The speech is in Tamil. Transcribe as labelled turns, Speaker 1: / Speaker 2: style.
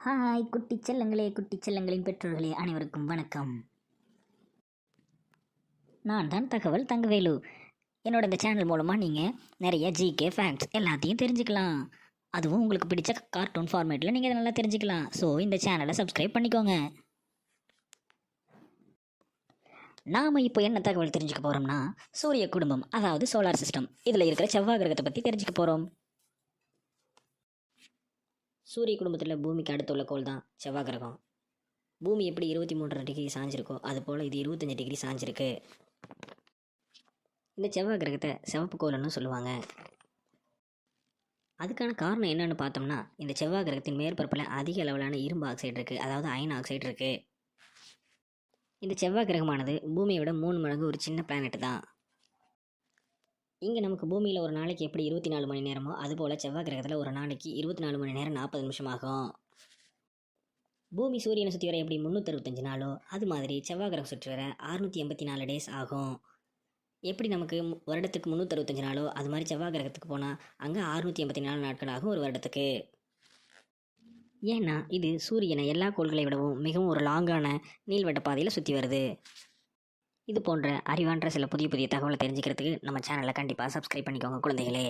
Speaker 1: ஹாய் குட்டி செல்லங்களே குட்டி செல்லங்களின் பெற்றோர்களே அனைவருக்கும் வணக்கம். நான் தான் தகவல் தங்கவேலு. என்னோட இந்த சேனல் மூலமாக நீங்கள் நிறைய ஜிகே ஃபேக்ட்ஸ் எல்லாத்தையும் தெரிஞ்சுக்கலாம். அதுவும் உங்களுக்கு பிடிச்ச கார்ட்டூன் ஃபார்மேட்டில் நீங்கள் நல்லா தெரிஞ்சுக்கலாம். ஸோ இந்த சேனலை சப்ஸ்கிரைப் பண்ணிக்கோங்க. நாம் இப்போ என்ன தகவல் தெரிஞ்சுக்க போகிறோம்னா சூரிய குடும்பம் அதாவது சோலார் சிஸ்டம் இதில் இருக்கிற செவ்வாய் கிரகத்தை பற்றி தெரிஞ்சுக்க போகிறோம் சூரிய குடும்பத்தில் பூமிக்கு அடுத்துள்ள கோள் தான் செவ்வாய் கிரகம். பூமி எப்படி இருபத்தி மூன்றரை டிகிரி சாஞ்சிருக்கோ அது போல் இது இருபத்தஞ்சி டிகிரி சாஞ்சிருக்கு. இந்த செவ்வாய் கிரகத்தை சிவப்பு கோள்னு சொல்லுவாங்க. அதுக்கான காரணம் என்னென்னு பார்த்தோம்னா இந்த செவ்வாய் கிரகத்தின் மேற்பரப்பில் அதிக அளவிலான இரும்பு ஆக்சைடு இருக்குது அதாவது அயன் ஆக்சைடு இருக்குது இந்த செவ்வாய் கிரகமானது பூமியை விட மூணு மடங்கு ஒரு சின்ன பிளானெட்டு தான். இங்கே நமக்கு பூமியில் ஒரு நாளைக்கு எப்படி இருபத்தி நாலு மணி நேரமோ அதுபோல் செவ்வாய் கிரகத்தில் ஒரு நாளைக்கு இருபத்தி நாலு மணி நேரம் நாற்பது நிமிஷம் ஆகும் பூமி சூரியனை சுற்றி வர எப்படி முந்நூற்றறுபத்தஞ்சு நாளோ அது மாதிரி செவ்வாய் கிரகம் சுற்றி வர அறுநூற்றி எண்பத்தி நாலு டேஸ் ஆகும். எப்படி நமக்கு வருடத்துக்கு முந்நூற்றறுபத்தஞ்சு நாளோ அது மாதிரி செவ்வாய் கிரகத்துக்கு போனால் அங்கே அறுநூற்றி எண்பத்தி நாலு நாட்கள் ஆகும் ஒரு வருடத்துக்கு. ஏன்னா இது சூரியனை எல்லா கோள்களை விடவும் மிகவும் ஒரு லாங்கான நீள்வட்ட பாதையில் சுற்றி வருது. இது போன்ற அறிவான்ற சில புதிய புதிய தகவலை தெரிஞ்சுக்கிறதுக்கு நம்ம சேனலை கண்டிப்பாக சப்ஸ்கிரைப் பண்ணிக்கோங்க குழந்தைகளே.